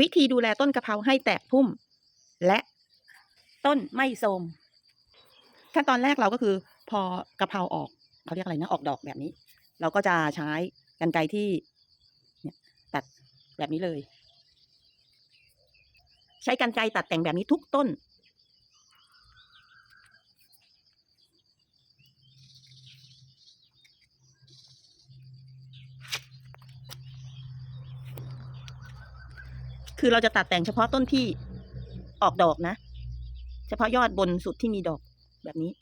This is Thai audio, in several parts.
วิธีดูแลต้นกะเพราให้แตกพุ่ม และต้นไม่โทมขั้นตอนแรกเราก็คือ พอกะเพราออกเขาเรียกอะไรนะออกดอกแบบนี้ เราก็จะใช้กันไกรที่เนี่ยตัดแบบนี้เลย ใช้กันไกรตัดแต่งแบบนี้ทุกต้น คือเราจะตัดแต่งเฉพาะต้นที่ออกดอกนะ เฉพาะยอดบนสุดที่มีดอกแบบนี้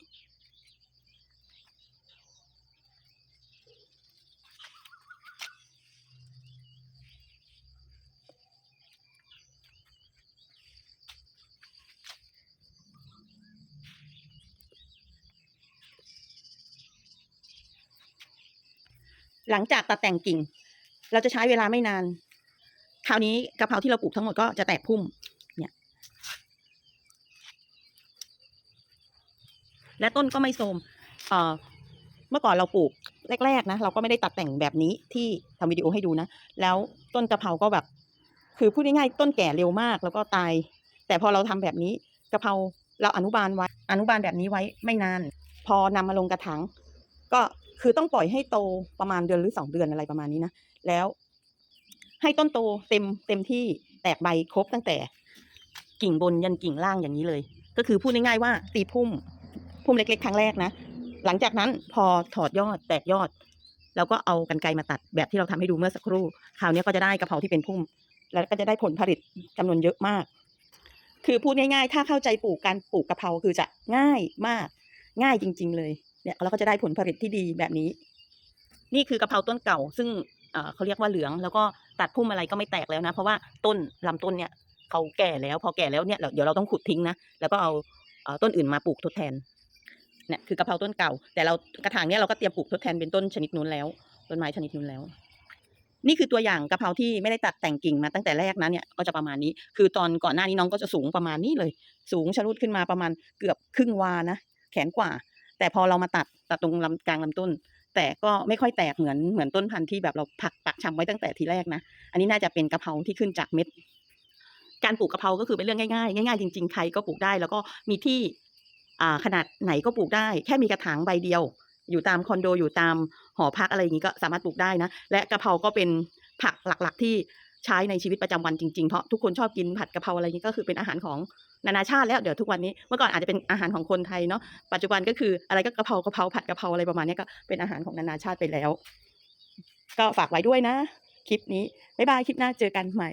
หลังจากตัดแต่งกิ่ง เราจะใช้เวลาไม่นาน คราวนี้กะเพราที่เราปลูกทั้งหมดก็จะแตกพุ่ม เนี่ย และต้นก็ไม่โทมเอ่อเมื่อก่อนเราปลูกแรก ๆ นะ เราก็ไม่ได้ตัดแต่งแบบนี้ที่ทำวิดีโอให้ดูนะ แล้วต้นกะเพราก็แบบ คือพูดง่ายๆต้นแก่เร็วมากแล้วก็ตาย แต่พอเราทำแบบนี้กะเพราเราอนุบาลไว้ อนุบาลแบบนี้ไว้ไม่นาน พอนำมาลงกระถางก็คือต้องปล่อยให้โตประมาณเดือนหรือสองเดือนอะไรประมาณนี้นะ แล้ว ให้ต้นโตเต็มเต็มที่แตกใบครบตั้งแต่กิ่งบนยันกิ่งล่างอย่างนี้เลย ก็คือพูดง่ายๆว่าตีพุ่มพุ่มเล็กๆครั้งแรกนะ หลังจากนั้นพอถอดยอดแตกยอดแล้วก็เอากันไกรมาตัดแบบที่เราทำให้ดูเมื่อสักครู่คราวนี้ก็จะได้กระเพราที่เป็นพุ่ม แล้วก็จะได้ผลผลิตจำนวนเยอะมาก คือพูดง่ายๆ ถ้าเข้าใจปลูกการปลูกกระเพราคือจะง่ายมาก ง่ายจริง ๆ เลยเนี่ยเราก็จะได้ผลผลิตที่ดีแบบนี้ นี่คือกระเพราต้นเก่า ซึ่ง เขาเรียกว่าเหลืองแล้วก็ตัดพุ่มอะไรก็ไม่แตกแล้วนะ เพราะว่าต้นลำต้นเนี่ยเขาแก่แล้ว พอแก่แล้วเนี่ยเดี๋ยวเราต้องขุดทิ้งนะแล้วก็เอาต้นอื่นมาปลูกทดแทนเนี่ยคือกะเพราต้นเก่า แต่เรากระถางเนี่ยเราก็เตรียมปลูกทดแทนเป็นต้นชนิดนู้นแล้ว ต้นไม้ชนิดนู้นแล้ว นี่คือตัวอย่างกะเพราที่ไม่ได้ตัดแต่งกิ่งมาตั้งแต่แรกนะเนี่ยก็จะประมาณนี้ คือตอนก่อนหน้านี้น้องก็จะสูงประมาณนี้เลย สูงชะลุดขึ้นมาประมาณเกือบครึ่งวานะแขนกว่า แต่พอเรามาตัดตัดตรงลำกลางลำต้น แต่ก็ไม่ค่อยแตกเหมือนเหมือนต้นพันธุ์ที่แบบเราผักปักชำไว้ตั้งแต่ทีแรกนะ อันนี้น่าจะเป็นกะเพราที่ขึ้นจากเม็ด การปลูกกะเพราก็คือเป็นเรื่องง่ายๆ ง่ายๆจริงๆ ใครก็ปลูกได้ แล้วก็มีที่อ่าขนาดไหนก็ปลูกได้ แค่มีกระถางใบเดียว อยู่ตามคอนโดอยู่ตามหอพักอะไรอย่างนี้ก็สามารถปลูกได้นะ และกะเพราก็เป็นผักหลักๆที่ ใช้ในชีวิตประจำวันจริงๆ เพราะทุกคนชอบกินผัดกะเพราอะไรนี้ก็คือเป็นอาหารของนานาชาติแล้วเดี๋ยวทุกวันนี้เมื่อก่อนอาจจะเป็นอาหารของคนไทยเนาะปัจจุบันก็คืออะไรก็กะเพรากะเพราผัดกะเพราอะไรประมาณนี้ก็เป็นอาหารของนานาชาติไปแล้ว ก็ฝากไว้ด้วยนะ คลิปนี้บ๊ายบายคลิปหน้าเจอกันใหม่